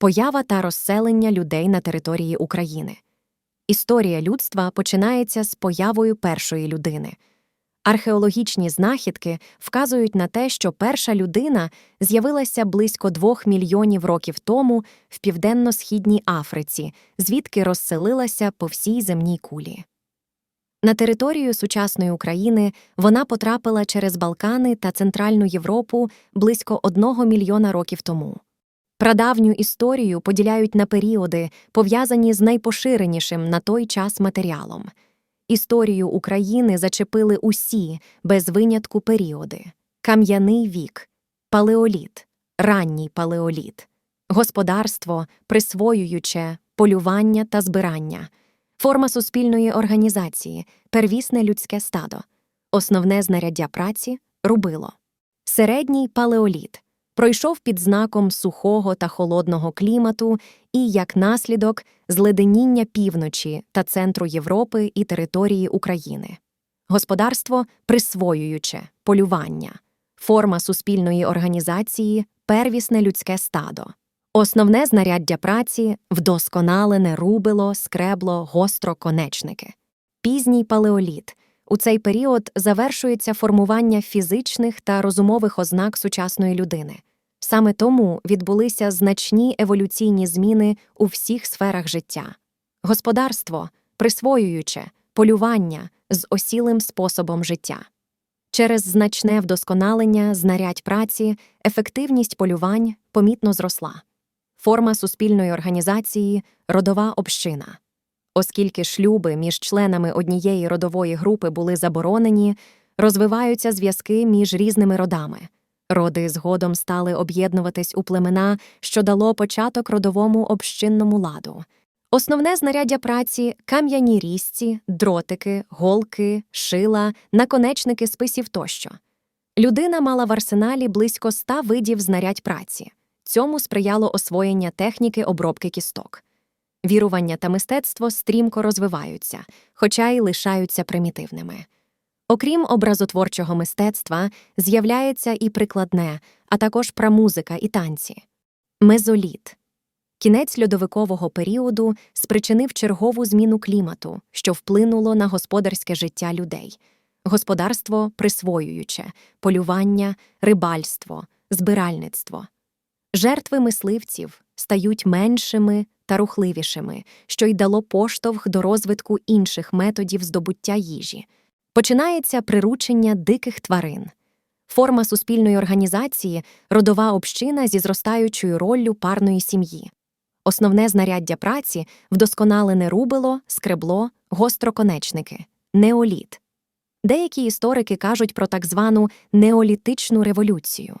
Поява та розселення людей на території України. Історія людства починається з появою першої людини. Археологічні знахідки вказують на те, що перша людина з'явилася близько двох мільйонів років тому в південно-східній Африці, звідки розселилася по всій земній кулі. На територію сучасної України вона потрапила через Балкани та Центральну Європу близько одного мільйона років тому. Прадавню історію поділяють на періоди, пов'язані з найпоширенішим на той час матеріалом. Історію України зачепили усі, без винятку періоди: кам'яний вік, палеоліт, ранній палеоліт, господарство, присвоююче, полювання та збирання, форма суспільної організації, первісне людське стадо, основне знаряддя праці рубило. Середній палеоліт пройшов під знаком сухого та холодного клімату і, як наслідок, зледеніння півночі та центру Європи і території України. Господарство присвоююче, полювання, форма суспільної організації, первісне людське стадо. Основне знаряддя праці вдосконалене рубило, скребло, гостро конечники. Пізній палеоліт. У цей період завершується формування фізичних та розумових ознак сучасної людини. Саме тому відбулися значні еволюційні зміни у всіх сферах життя. Господарство присвоююче, полювання з осілим способом життя. Через значне вдосконалення знарядь праці ефективність полювань помітно зросла. Форма суспільної організації родова община. Оскільки шлюби між членами однієї родової групи були заборонені, розвиваються зв'язки між різними родами. Роди згодом стали об'єднуватись у племена, що дало початок родовому общинному ладу. Основне знаряддя праці кам'яні різці, дротики, голки, шила, наконечники списів тощо. Людина мала в арсеналі близько ста видів знарядь праці. Цьому сприяло освоєння техніки обробки кісток. Вірування та мистецтво стрімко розвиваються, хоча й лишаються примітивними. Окрім образотворчого мистецтва, з'являється і прикладне, а також прамузика і танці. Мезоліт кінець льодовикового періоду спричинив чергову зміну клімату, що вплинуло на господарське життя людей. Господарство присвоююче, полювання, рибальство, збиральництво. Жертви мисливців стають меншими та рухливішими, що й дало поштовх до розвитку інших методів здобуття їжі. Починається приручення диких тварин. Форма суспільної організації родова община зі зростаючою роллю парної сім'ї. Основне знаряддя праці вдосконалене рубило, скребло, гостроконечники, неоліт. Деякі історики кажуть про так звану неолітичну революцію.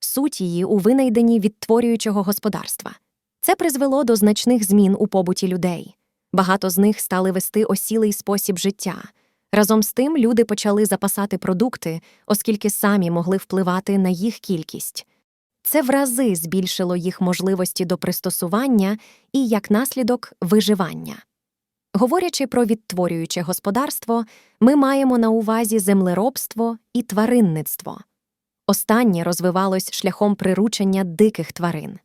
Суть її у винайденні відтворюючого господарства. Це призвело до значних змін у побуті людей. Багато з них стали вести осілий спосіб життя. Разом з тим люди почали запасати продукти, оскільки самі могли впливати на їх кількість. Це в рази збільшило їх можливості до пристосування і, як наслідок, виживання. Говорячи про відтворююче господарство, ми маємо на увазі землеробство і тваринництво. Останнє розвивалось шляхом приручення диких тварин.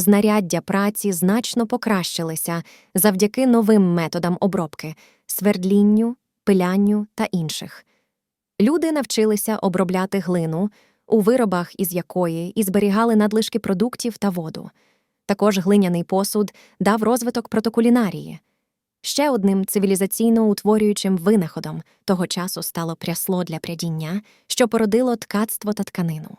Знаряддя праці значно покращилися завдяки новим методам обробки свердлінню, пилянню та інших. Люди навчилися обробляти глину, у виробах із якої і зберігали надлишки продуктів та воду. Також глиняний посуд дав розвиток протокулінарії. Ще одним цивілізаційно утворюючим винаходом того часу стало прясло для прядіння, що породило ткацтво та тканину.